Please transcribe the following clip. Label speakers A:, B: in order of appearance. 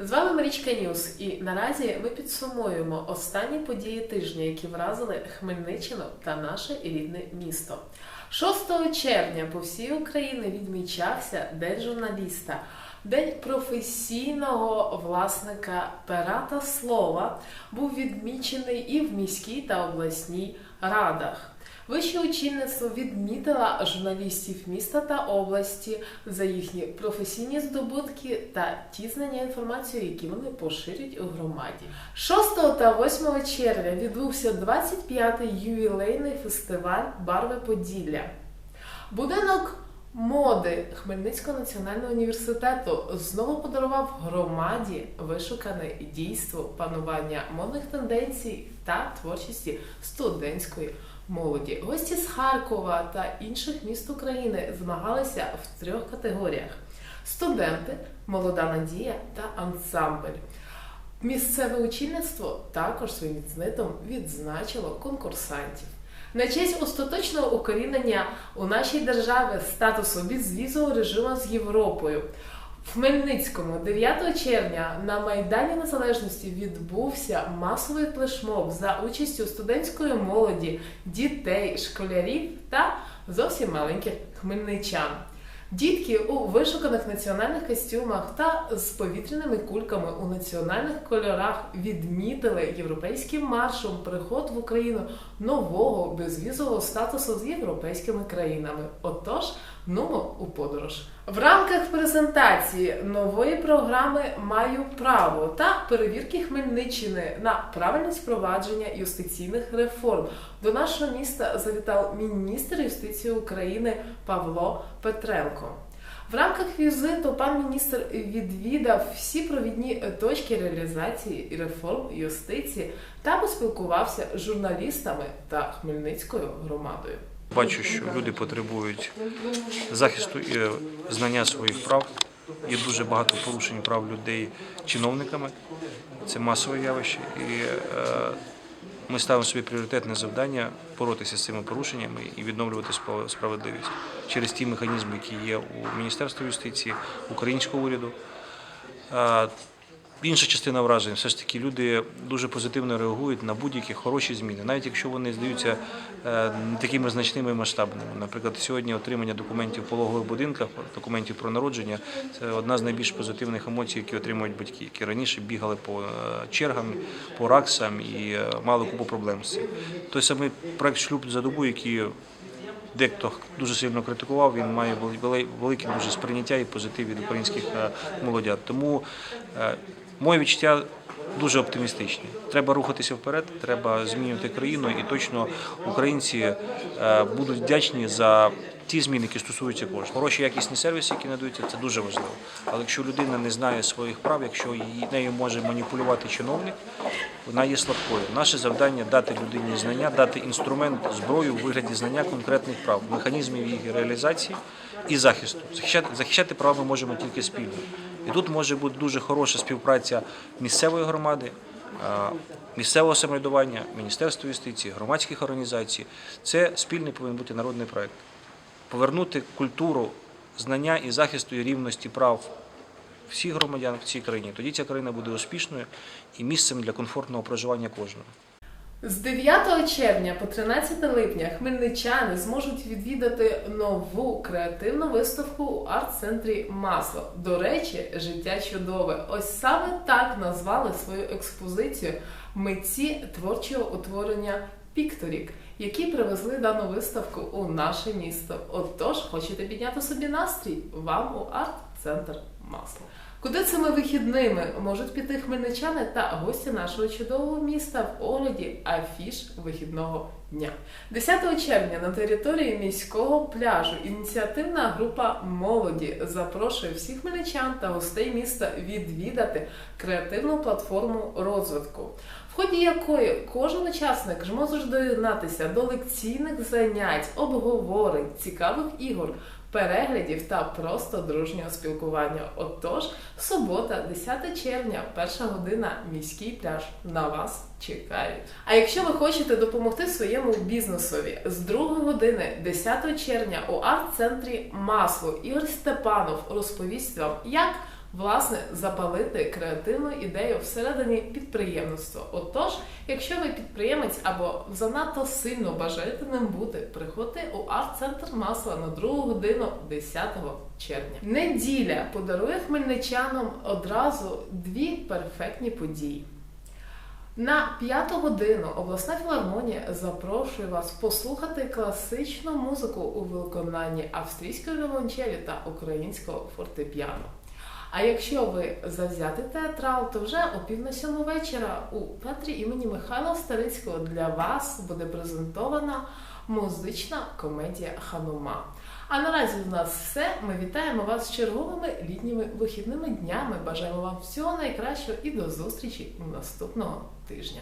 A: З вами Марічка Ньюс, і наразі ми підсумуємо останні події тижня, які вразили Хмельниччину та наше рідне місто. 6 червня по всій Україні відмічався День журналіста, День професійного власника пера та слова був відмічений і в міській та обласній радах. Вище очільництво відмітила журналістів міста та області за їхні професійні здобутки та ті знання інформацію, які вони поширюють у громаді. 6 та 8 червня відбувся 25-й ювілейний фестиваль Барви Поділля. Будинок моди Хмельницького національного університету знову подарував громаді вишукане дійство панування модних тенденцій та творчості студентської молоді. Гості з Харкова та інших міст України змагалися в трьох категоріях: студенти, молода надія та ансамбль. Місцеве очільництво також своїм відзнитом відзначило конкурсантів. На честь остаточного укорінення у нашій державі статусу безвізового режиму з Європою. В Хмельницькому 9 червня на Майдані Незалежності відбувся масовий плешмоб за участю студентської молоді, дітей, школярів та зовсім маленьких хмельничан. Дітки у вишуканих національних костюмах та з повітряними кульками у національних кольорах відмітили європейським маршем приход в Україну нового безвізового статусу з європейськими країнами. Отож, нумо у подорож. В рамках презентації нової програми Маю право та перевірки Хмельниччини на правильність впровадження юстиційних реформ до нашого міста завітав міністр юстиції України Павло Петренко. В рамках візиту пан міністр відвідав всі провідні точки реалізації реформ юстиції та поспілкувався з журналістами та Хмельницькою громадою.
B: Бачу, що люди потребують захисту і е, знання своїх прав. Є дуже багато порушень прав людей чиновниками. Це масове явище. І е, ми ставимо собі пріоритетне завдання боротися з цими порушеннями і відновлювати справ- справедливість через ті механізми, які є у Міністерства юстиції, українського уряду. Інша частина вражень, все ж таки люди дуже позитивно реагують на будь-які хороші зміни, навіть якщо вони здаються е, такими значними і масштабними. Наприклад, сьогодні отримання документів в пологових будинках, документів про народження це одна з найбільш позитивних емоцій, які отримують батьки, які раніше бігали по е, чергам, по раксам і е, мали купу проблем з цим. Той самий проект шлюб за добу, який дехто дуже сильно критикував, він має вели- вели- велике дуже сприйняття і позитив від українських молодят. Тому моє відчуття дуже оптимістичні. Треба рухатися вперед, треба змінювати країну, і точно українці е, будуть вдячні за ті зміни, які стосуються кожного. Хороші якісні сервіси, які надаються, це дуже важливо. Але якщо людина не знає своїх прав, якщо її нею може маніпулювати чиновник, вона є слабкою. Наше завдання дати людині знання, дати інструмент, зброю у вигляді знання конкретних прав, механізмів їх реалізації і захисту. Захищати, захищати права ми можемо тільки спільно. І тут може бути дуже хороша співпраця місцевої громади, е, місцевого самоврядування, Міністерства юстиції, громадських організацій. Це спільний повинен бути народний проект. Повернути культуру знання і захисту і рівності прав всіх громадян в цій країні. Тоді ця країна буде успішною і місцем для комфортного проживання кожного.
A: З 9 червня по 13 липня хмельничани зможуть відвідати нову креативну виставку у арт-центрі Масло. До речі, життя чудове. Ось саме так назвали свою експозицію митці творчого утворення Пікторік, які привезли дану виставку у наше місто. Отож, хочете підняти собі настрій? Вам у арт-центр Масло. Куди цими вихідними можуть піти хмельничани та гості нашого чудового міста в огляді афіш вихідного дня? 10 червня на території міського пляжу ініціативна група молоді запрошує всіх хмельничан та гостей міста відвідати креативну платформу розвитку. В ході якої кожен учасник зможе доєднатися до лекційних занять, обговорень, цікавих ігор, переглядів та просто дружнього спілкування. Отож, субота, 10 червня, перша година, міський пляж на вас чекають. А якщо ви хочете допомогти своєму бізнесові з 2 години, 10 червня, у арт-центрі Масло Ігор Степанов розповість вам, як власне запалити креативну ідею всередині підприємництва. Отож, якщо ви підприємець або занадто сильно бажаєте ним бути, приходьте у арт-центр масла на другу годину 10 червня. Неділя подарує хмельничанам одразу дві перфектні події. На п'яту годину обласна філармонія запрошує вас послухати класичну музику у виконанні австрійської віолончелі та українського фортепіано. А якщо ви завзяти театрал, то вже о пів на сьому вечора у театрі імені Михайла Старицького для вас буде презентована музична комедія Ханума. А наразі у нас все. Ми вітаємо вас з черговими літніми вихідними днями. Бажаємо вам всього найкращого і до зустрічі наступного тижня.